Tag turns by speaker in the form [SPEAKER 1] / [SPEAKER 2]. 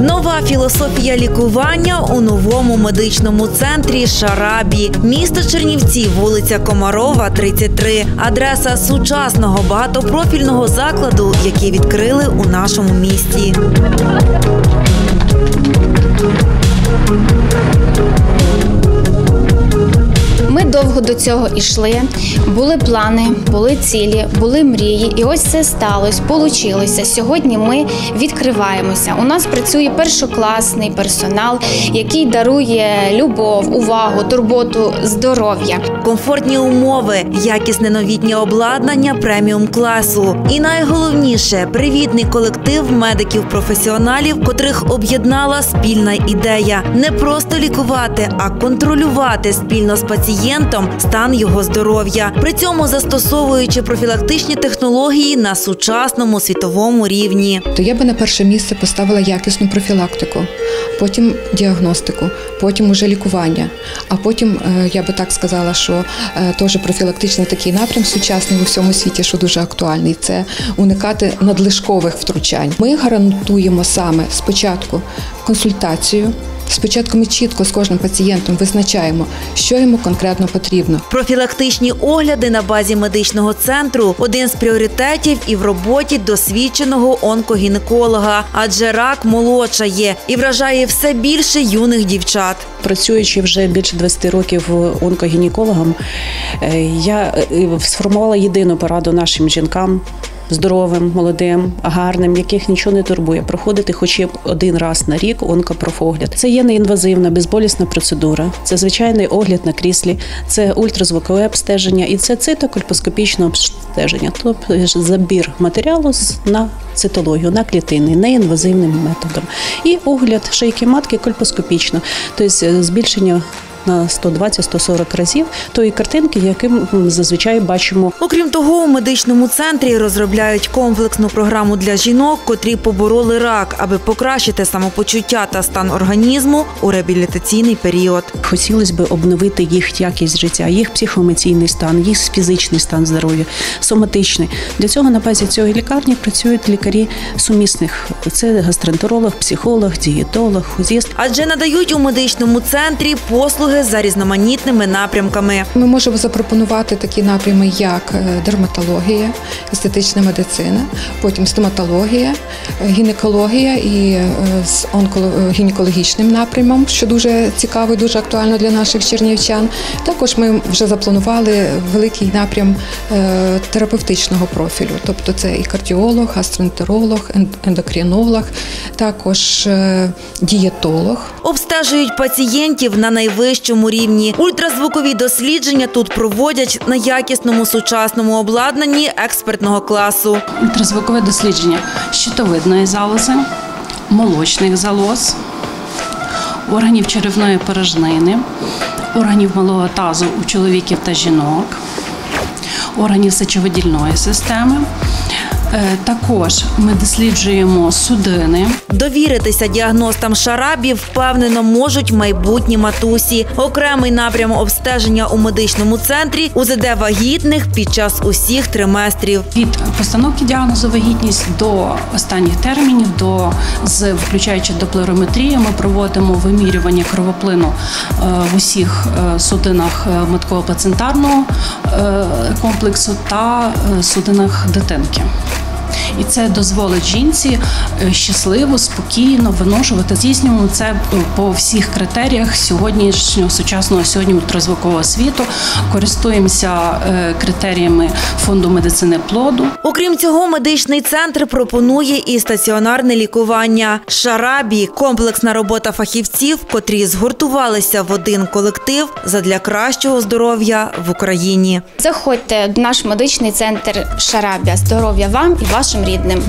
[SPEAKER 1] Нова філософія лікування у новому медичному центрі Шарабі, місто Чернівці, вулиця Комарова, 33. Адреса сучасного багатопрофільного закладу, який відкрили у нашому місті.
[SPEAKER 2] Цього йшли. Були плани, були цілі, були мрії, і ось це сталося, получилося. Сьогодні ми відкриваємося. У нас працює першокласний персонал, який дарує любов, увагу, турботу, здоров'я.
[SPEAKER 1] Комфортні умови, якісне новітнє обладнання преміум класу. І найголовніше привітний колектив медиків-професіоналів, котрих об'єднала спільна ідея не просто лікувати, а контролювати спільно з пацієнтом стан його здоров'я, при цьому застосовуючи профілактичні технології на сучасному світовому рівні.
[SPEAKER 3] то я би на перше місце поставила якісну профілактику, потім діагностику, потім уже лікування. А потім е, я би так сказала, що е, теж профілактичний такий напрям сучасний у всьому світі, що дуже актуальний, це уникати надлишкових втручань. Ми гарантуємо саме спочатку консультацію. Спочатку ми чітко з кожним пацієнтом визначаємо, що йому конкретно потрібно.
[SPEAKER 1] Профілактичні огляди на базі медичного центру один з пріоритетів і в роботі досвідченого онкогінеколога, адже рак молодшає і вражає все більше юних дівчат.
[SPEAKER 4] Працюючи вже більше 20 років онкогінекологом, е, я е, сформувала єдину пораду нашим жінкам. Здоровим, молодим, гарним, яких нічого не турбує, проходити хоча б один раз на рік онкопрофогляд. Це є неінвазивна, безболісна процедура, це звичайний огляд на кріслі, це ультразвукове обстеження. І це цитокольпоскопічне обстеження, тобто забір матеріалу на цитологію, на клітини, неінвазивним методом. І огляд шийки матки кольпоскопічно, тобто е, збільшення на 120-140 разів тої картинки, яким ми зазвичай бачимо
[SPEAKER 1] Окрім того, у медичному центрі розробляють комплексну програму для жінок, котрі побороли рак, аби покращити самопочуття та стан організму у реабілітаційний період.
[SPEAKER 4] Хотілося б обновити їх якість життя, їх психоемоційний стан, їх фізичний стан здоров'я, соматичний. Для цього на базі цієї лікарні працюють лікарі сумісних. Це гастроентеролог, психолог, дієтолог, хузіст.
[SPEAKER 1] Адже надають у медичному центрі послуги за різноманітними напрямками.
[SPEAKER 3] Ми можемо запропонувати такі напрями, як е, дерматологія, естетична медицина, потім стоматологія, е, гінекологія і е, з онколо- е, гінекологічним напрямом, що дуже цікаво і дуже актуально для наших чернівчан. Також ми вже запланували великий напрям терапевтичного профілю, тобто це і кардіолог, гастроентеролог, ен- ендокринолог, також дієтолог.
[SPEAKER 1] Обстежують пацієнтів на найвищому рівні. Ультразвукові дослідження тут проводять на якісному сучасному обладнанні експертного класу.
[SPEAKER 5] ультразвукове дослідження щитовидної залози, молочних залоз, органів черевної порожнини, органів малого тазу у чоловіків та жінок, органів сечовидільної системи. Е, Також ми досліджуємо судини,
[SPEAKER 1] Довіритися діагностам шарабів впевнено можуть майбутні матусі. Окремий напрям обстеження у медичному центрі УЗД вагітних під час усіх триместрів.
[SPEAKER 5] від постановки діагнозу вагітність до останніх термінів, до з включаючи доплерометрію, ми проводимо вимірювання кровоплину е, в усіх е, судинах матково-плацентарного е, комплексу та судинах дитинки. І це дозволить жінці е, щасливо, спокійно виношувати. Здійснюємо це е, по всіх критеріях сьогоднішнього сучасного сьогодні ультразвукового світу. Користуємося е, критеріями фонду медицини плоду.
[SPEAKER 1] Окрім цього, медичний центр пропонує і стаціонарне лікування. Шарабі комплексна робота фахівців, котрі згуртувалися в один колектив задля кращого здоров'я в Україні.
[SPEAKER 2] Заходьте в наш медичний центр Шарабія. Здоров'я вам і вашим рідним.